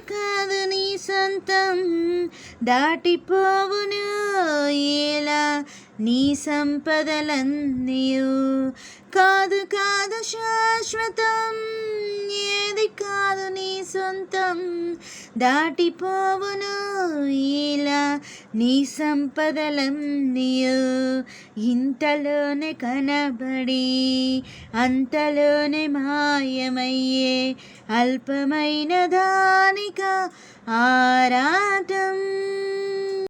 కాదు నీ సొంతం దాటిపోవును ఎలా నీ సంపదలన్నీయు కాదు కాదు శాశ్వతం. ఏది కాదు నీ సొంతం. దాటిపోవును ఇలా నీ సంపదలన్నీయు ఇంతలోనే కనబడి అంతలోనే మాయమయ్యే అల్పమైనదా దానిక ఆరాటం